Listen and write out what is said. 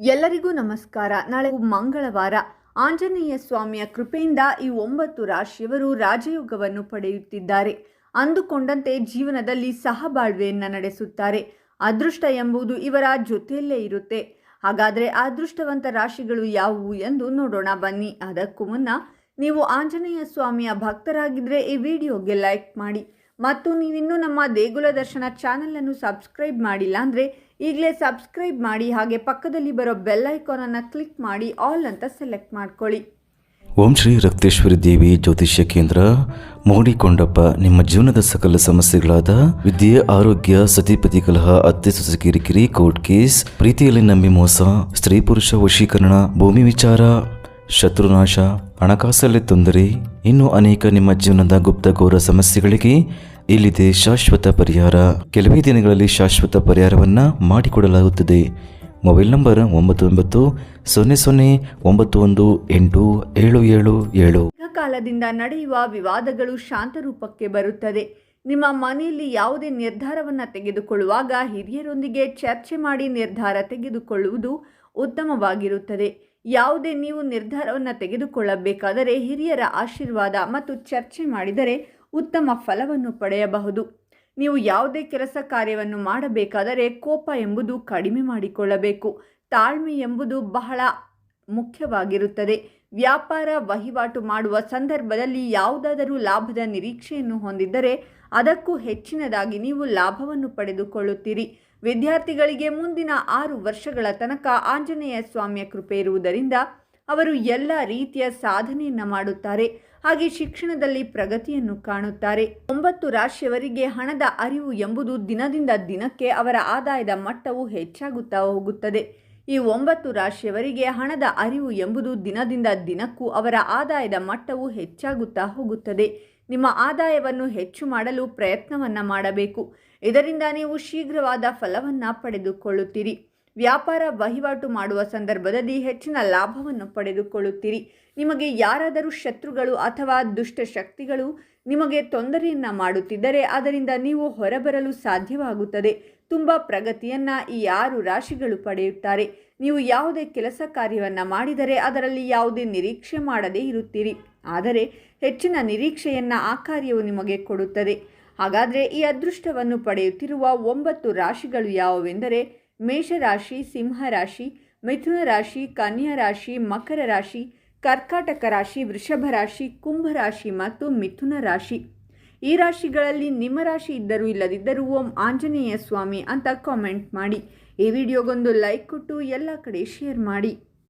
ಎಲ್ಲರಿಗೂ ನಮಸ್ಕಾರ. ನಾಳೆ ಮಂಗಳವಾರ ಆಂಜನೇಯ ಸ್ವಾಮಿಯ ಕೃಪೆಯಿಂದ ಈ ಒಂಬತ್ತು ರಾಶಿಯವರು ರಾಜಯೋಗವನ್ನು ಪಡೆಯುತ್ತಿದ್ದಾರೆ. ಅಂದುಕೊಂಡಂತೆ ಜೀವನದಲ್ಲಿ ಸಹಬಾಳ್ವೆಯನ್ನು ನಡೆಸುತ್ತಾರೆ. ಅದೃಷ್ಟ ಎಂಬುದು ಇವರ ಜೊತೆಯಲ್ಲೇ ಇರುತ್ತೆ. ಹಾಗಾದರೆ ಅದೃಷ್ಟವಂತ ರಾಶಿಗಳು ಯಾವುವು ಎಂದು ನೋಡೋಣ ಬನ್ನಿ. ಅದಕ್ಕೂ ಮುನ್ನ ನೀವು ಆಂಜನೇಯ ಸ್ವಾಮಿಯ ಭಕ್ತರಾಗಿದ್ದರೆ ಈ ವಿಡಿಯೋಗೆ ಲೈಕ್ ಮಾಡಿ. ಮತ್ತು ನೀವಿನ್ನೂ ನಮ್ಮ ದೇಗುಲ ದರ್ಶನ ಚಾನಲನ್ನು ಸಬ್ಸ್ಕ್ರೈಬ್ ಮಾಡಿಲ್ಲ ಅಂದರೆ ಈಗಲೇ ಸಬ್ಸ್ಕ್ರೈಬ್ ಮಾಡಿ, ಹಾಗೆ ಪಕ್ಕದಲ್ಲಿ ಬರೋ ಬೆಲ್ ಐಕಾನನ್ನು ಕ್ಲಿಕ್ ಮಾಡಿ ಆಲ್ ಅಂತ ಸೆಲೆಕ್ಟ್ ಮಾಡ್ಕೊಳ್ಳಿ. ಓಂ ಶ್ರೀ ರಕ್ತೇಶ್ವರಿ ದೇವಿ ಜ್ಯೋತಿಷ್ಯ ಕೇಂದ್ರ ಮೋಡಿಕೊಂಡಪ್ಪ ನಿಮ್ಮ ಜೀವನದ ಸಕಲ ಸಮಸ್ಯೆಗಳಾದ ವಿದ್ಯೆ, ಆರೋಗ್ಯ ಸತಿಪತಿ ಕಲಹ, ಅತ್ತೆ ಸೊಸೆ ಕಿರಿಕಿರಿ ಕೋರ್ಟ್ ಕೇಸ್ ಪ್ರೀತಿಯಲ್ಲಿ ನಂಬಿ ಮೋಸ, ಸ್ತ್ರೀ ಪುರುಷ ವಶೀಕರಣ, ಭೂಮಿ ವಿಚಾರ. ಶತ್ರುನಾಶ, ಹಣಕಾಸಲ್ಲಿ ತೊಂದರೆ, ಇನ್ನು ಅನೇಕ ನಿಮ್ಮ ಜೀವನದ ಗುಪ್ತ ಘೋರ ಸಮಸ್ಯೆಗಳಿಗೆ ಇಲ್ಲಿದೆ ಶಾಶ್ವತ ಪರಿಹಾರ. ಕೆಲವೇ ದಿನಗಳಲ್ಲಿ ಶಾಶ್ವತ ಪರಿಹಾರವನ್ನ ಮಾಡಿಕೊಡಲಾಗುತ್ತದೆ. ಮೊಬೈಲ್ ನಂಬರ್ ಒಂಬತ್ತು ಒಂಬತ್ತು ಸೊನ್ನೆ ಸೊನ್ನೆ ಒಂಬತ್ತು ಒಂದು ಎಂಟು ಏಳು ಏಳು ಏಳು. ಕಾಲದಿಂದ ನಡೆಯುವ ವಿವಾದಗಳು ಶಾಂತ ರೂಪಕ್ಕೆ ಬರುತ್ತದೆ. ನಿಮ್ಮ ಮನೆಯಲ್ಲಿ ಯಾವುದೇ ನಿರ್ಧಾರವನ್ನು ತೆಗೆದುಕೊಳ್ಳುವಾಗ ಹಿರಿಯರೊಂದಿಗೆ ಚರ್ಚೆ ಮಾಡಿ ನಿರ್ಧಾರ ತೆಗೆದುಕೊಳ್ಳುವುದು ಉತ್ತಮವಾಗಿರುತ್ತದೆ. ಯಾವುದೇ ನೀವು ನಿರ್ಧಾರವನ್ನು ತೆಗೆದುಕೊಳ್ಳಬೇಕಾದರೆ ಹಿರಿಯರ ಆಶೀರ್ವಾದ ಮತ್ತು ಚರ್ಚೆ ಮಾಡಿದರೆ ಉತ್ತಮ ಫಲವನ್ನು ಪಡೆಯಬಹುದು. ನೀವು ಯಾವುದೇ ಕೆಲಸ ಕಾರ್ಯವನ್ನು ಮಾಡಬೇಕಾದರೆ ಕೋಪ ಎಂಬುದು ಕಡಿಮೆ ಮಾಡಿಕೊಳ್ಳಬೇಕು. ತಾಳ್ಮೆ ಎಂಬುದು ಬಹಳ ಮುಖ್ಯವಾಗಿರುತ್ತದೆ. ವ್ಯಾಪಾರ ವಹಿವಾಟು ಮಾಡುವ ಸಂದರ್ಭದಲ್ಲಿ ಯಾವುದಾದರೂ ಲಾಭದ ನಿರೀಕ್ಷೆಯನ್ನು ಹೊಂದಿದ್ದರೆ ಅದಕ್ಕೂ ಹೆಚ್ಚಿನದಾಗಿ ನೀವು ಲಾಭವನ್ನು ಪಡೆದುಕೊಳ್ಳುತ್ತೀರಿ. ವಿದ್ಯಾರ್ಥಿಗಳಿಗೆ ಮುಂದಿನ ಆರು ವರ್ಷಗಳ ತನಕ ಆಂಜನೇಯ ಸ್ವಾಮಿಯ ಕೃಪೆ ಇರುವುದರಿಂದ ಅವರು ಎಲ್ಲ ರೀತಿಯ ಸಾಧನೆಯನ್ನು ಮಾಡುತ್ತಾರೆ. ಹಾಗೆ ಶಿಕ್ಷಣದಲ್ಲಿ ಪ್ರಗತಿಯನ್ನು ಕಾಣುತ್ತಾರೆ. ಒಂಬತ್ತು ರಾಶಿಯವರಿಗೆ ಹಣದ ಅರಿವು ಎಂಬುದು ದಿನದಿಂದ ದಿನಕ್ಕೆ ಅವರ ಆದಾಯದ ಮಟ್ಟವು ಹೆಚ್ಚಾಗುತ್ತಾ ಹೋಗುತ್ತದೆ. ಈ ಒಂಬತ್ತು ರಾಶಿಯವರಿಗೆ ಹಣದ ಅರಿವು ಎಂಬುದು ದಿನದಿಂದ ದಿನಕ್ಕೂ ಅವರ ಆದಾಯದ ಮಟ್ಟವು ಹೆಚ್ಚಾಗುತ್ತಾ ಹೋಗುತ್ತದೆ. ನಿಮ್ಮ ಆದಾಯವನ್ನು ಹೆಚ್ಚು ಮಾಡಲು ಪ್ರಯತ್ನವನ್ನು ಮಾಡಬೇಕು. ಇದರಿಂದ ನೀವು ಶೀಘ್ರವಾದ ಫಲವನ್ನು ಪಡೆದುಕೊಳ್ಳುತ್ತೀರಿ. ವ್ಯಾಪಾರ ವಹಿವಾಟು ಮಾಡುವ ಸಂದರ್ಭದಲ್ಲಿ ಹೆಚ್ಚಿನ ಲಾಭವನ್ನು ಪಡೆದುಕೊಳ್ಳುತ್ತೀರಿ. ನಿಮಗೆ ಯಾರಾದರೂ ಶತ್ರುಗಳು ಅಥವಾ ದುಷ್ಟಶಕ್ತಿಗಳು ನಿಮಗೆ ತೊಂದರೆಯನ್ನು ಮಾಡುತ್ತಿದ್ದರೆ ಅದರಿಂದ ನೀವು ಹೊರಬರಲು ಸಾಧ್ಯವಾಗುತ್ತದೆ. ತುಂಬ ಪ್ರಗತಿಯನ್ನು ಈ ಆರು ರಾಶಿಗಳು ಪಡೆಯುತ್ತಾರೆ. ನೀವು ಯಾವುದೇ ಕೆಲಸ ಕಾರ್ಯವನ್ನು ಮಾಡಿದರೆ ಅದರಲ್ಲಿ ಯಾವುದೇ ನಿರೀಕ್ಷೆ ಮಾಡದೇ ಇರುತ್ತೀರಿ. ಆದರೆ ಹೆಚ್ಚಿನ ನಿರೀಕ್ಷೆಯನ್ನು ಆ ಕಾರ್ಯವು ನಿಮಗೆ ಕೊಡುತ್ತದೆ. ಹಾಗಾದರೆ ಈ ಅದೃಷ್ಟವನ್ನು ಪಡೆಯುತ್ತಿರುವ ಒಂಬತ್ತು ರಾಶಿಗಳು ಯಾವುವೆಂದರೆ ಮೇಷರಾಶಿ, ಸಿಂಹರಾಶಿ, ಮಿಥುನ ರಾಶಿ, ಕನ್ಯಾ ರಾಶಿ, ಮಕರ ರಾಶಿ, ಕರ್ಕಾಟಕ ರಾಶಿ, ವೃಷಭ ರಾಶಿ, ಕುಂಭ ರಾಶಿ ಮತ್ತು ಮಿಥುನ ರಾಶಿ. ಈ ರಾಶಿಗಳಲ್ಲಿ ನಿಮ್ಮ ರಾಶಿ ಇದ್ದರೂ ಇಲ್ಲದಿದ್ದರೂ ಓಂ ಆಂಜನೇಯ ಸ್ವಾಮಿ ಅಂತ ಕಾಮೆಂಟ್ ಮಾಡಿ. ಈ ವಿಡಿಯೋಗೊಂದು ಲೈಕ್ ಕೊಟ್ಟು ಎಲ್ಲ ಕಡೆ ಶೇರ್ ಮಾಡಿ.